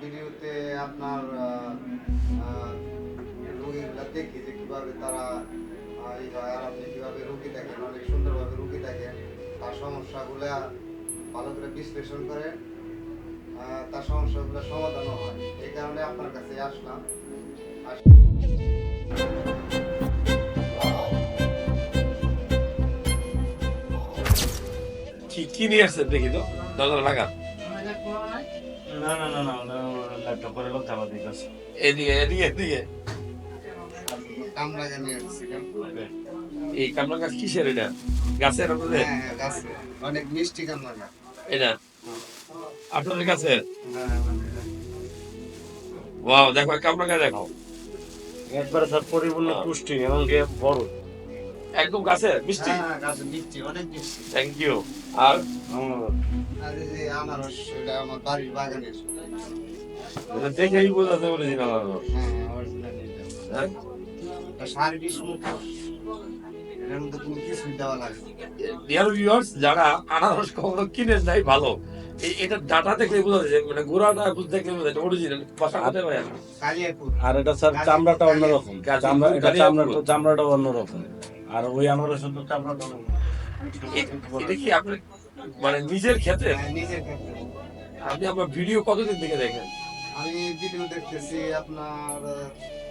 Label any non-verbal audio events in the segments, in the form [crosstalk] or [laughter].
ভিডিওতে আপনার আহ, দেখি যে কীভাবে তারা আহ, ই হয় আর আপনি কীভাবে রুগী দেখেন অনেক সুন্দরভাবে রুগী দেখেন তার সমস্যাগুলো ভালো করে বিশ্লেষণ করেন তার সমস্যাগুলো সমাধানও হয়। এই কারণে আপনার কাছে আসলাম। আস- কি নিয়ে আসছেন দেখি তো? দরজা লাগা না না না না না ল্যাপটপ করে লোক থাকা ঠিক আছে এদিকে এদিকে এদিকে কামরাঙা নিয়ে এই কামলা গাছ কিসের এটা গাছের আপনাদের গাছে অনেক মিষ্টি কামরাঙা এটা আপনাদের কাছে ওয়াও দেখো কামলা গাছ দেখো একবারে স্যার পরিপূর্ণ পুষ্টি এবং বড় একদম গাছে মিষ্টি? হ্যাঁ গাছে মিষ্টি অনেক মিষ্টি। থ্যাংক ইউ আর? আমার আর এই যে আনারস এটা আমার বাড়ির বাগানের এটা দেখেই বোঝাতে অরিজিনাল আনারস হ্যাঁ হ্যাঁ সাড়ে বিশ মুখো। ভিউয়ার্স যারা আনারস কখনো কিনে নাই ভালো। এই এটা ডাটা দেখলে বোঝা যায় মানে গোড়াটা বুঝতে দেখলে বোঝা যায় অরিজিনাল পায় আর এটা স্যার চামড়াটা অন্যরকম। চামড়াটা চামড়াটা অন্যরকম। আর ওই তো চামড়াটা অন্যরকম। এটা কি আপনি মানে নিজের ক্ষেত্রে? হ্যাঁ, নিজের ক্ষেত্রে। আপনি আমার ভিডিও কতদিন থেকে দেখেন? আমি ভিডিও দেখতেছি আপনার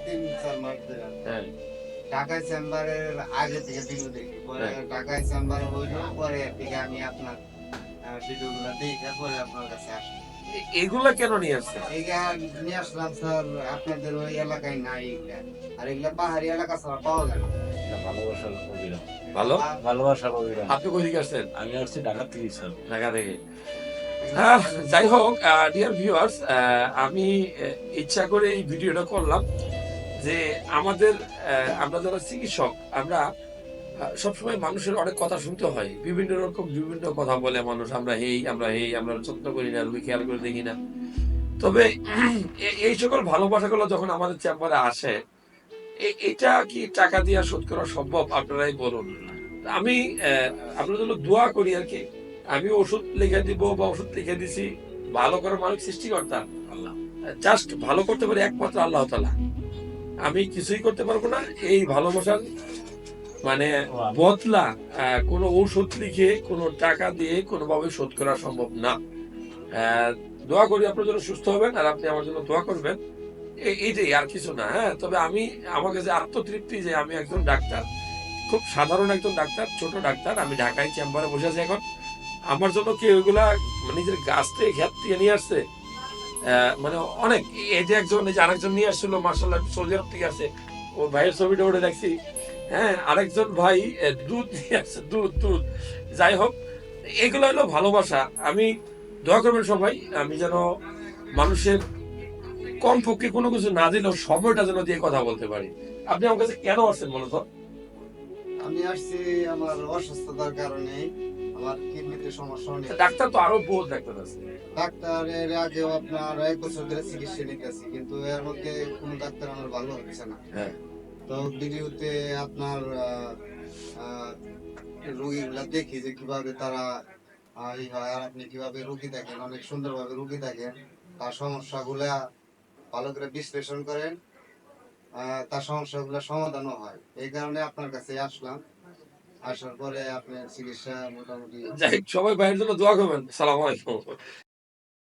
তিন চার মাস হ্যাঁ। ঢাকায় চেম্বারের আগে থেকে ভিডিও দেখি। পরে হ্যাঁ। ঢাকায় চেম্বার হইল পরে থেকে আমি আপনার ভিডিওগুলো দেখে পরে আপনার কাছে আসি এগুলা কেন নিয়ে আসছেন? এইটা নিয়ে আসলাম স্যার আপনাদের ওই এলাকায় নাই এগুলা আর এগুলা পাহাড়ি এলাকা ছাড়া পাওয়া যায় না। ভালোবাসার ভালো? ভালোবাসার আপনি থেকে আসছেন? আমি আসছি ঢাকা থেকে স্যার। ঢাকা থেকে। হ্যাঁ, যাই হোক ডিয়ার ভিউয়ার্স আমি ইচ্ছা করে এই ভিডিওটা করলাম যে আমাদের আমরা যারা চিকিৎসক আমরা সবসময় মানুষের অনেক কথা শুনতে হয়। বিভিন্ন রকম বিভিন্ন কথা বলে মানুষ আমরা হেই আমরা হেই আমরা যত্ন করি না রুগী খেয়াল করে দেখি না। তবে [clears throat] এই সকল ভালোবাসাগুলো যখন আমাদের চেম্বারে আসে এটা কি টাকা দিয়ে শোধ করা সম্ভব? আপনারাই বলুন। আমি আহ, আপনাদের জন্য দোয়া করি আর কি। আমি ওষুধ লিখে দিব বা ওষুধ লিখে দিছি ভালো করে মানুষ সৃষ্টিকর্তা। আল্লাহ। জাস্ট ভালো করতে পারে একমাত্র আল্লাহ তালা। আমি কিছুই করতে পারব না। এই ভালোবাসার মানে বদলা কোনো ঔষধ লিখে কোনো টাকা দিয়ে কোনোভাবে শোধ করা সম্ভব না। দোয়া করি আপনার জন্য সুস্থ হবেন আর আপনি আমার জন্য দোয়া করবেন। এইটাই আর কিছু না হ্যাঁ? তবে আমি, আমার কাছে আত্মতৃপ্তি যে আমি একজন ডাক্তার, খুব সাধারণ একজন ডাক্তার, ছোট ডাক্তার, আমি ঢাকায় চেম্বারে বসে আছি এখন। আমার জন্য কি ওইগুলা নিজের গাছ থেকে খেত থেকে নিয়ে আসছে? মানে অনেক, এই যে একজন, এই যে আরেকজন নিয়ে আসছিল মার্শাল্লাহ সৌদি আরব থেকে আসে ওর ভাইয়ের ছবিটা ওটা দেখছি। হ্যাঁ আরেকজন ভাই দুধ নিয়ে আসছে, দুধ দুধ। যাই হোক, এগুলো হলো ভালোবাসা। আমি, দোয়া করবেন সবাই, আমি যেন মানুষের কম পক্ষে কোনো কিছু না দিলেও সময়টা যেন দিয়ে কথা বলতে পারি। আপনি আমার কাছে কেন আসছেন মূলত আমি আসছি আমার অসুস্থতার কারণে আমার কিডনিতে সমস্যা ডাক্তার তো আরও বহুত ডাক্তার আছে। আগেও আপনার এক বছর ধরে চিকিৎসা নিতেছি কিন্তু এর মধ্যে কোনো ডাক্তার আমার ভালো হচ্ছে না। হ্যাঁ। তো ভিডিওতে আপনার রোগীগুলা দেখি যে কীভাবে তারা আহ, ই হয় আর আপনি কীভাবে রুগী দেখেন অনেক সুন্দরভাবে রুগী দেখেন তার সমস্যাগুলা ভালো করে বিশ্লেষণ করেন তার সমস্যাগুলো সমাধানও হয়। এই কারণে আপনার কাছে আসলাম। আসার পরে আপনার চিকিৎসা মোটামুটি সবাই বাইরের জন্য দোয়া করবেন। সালাম আলাইকুম।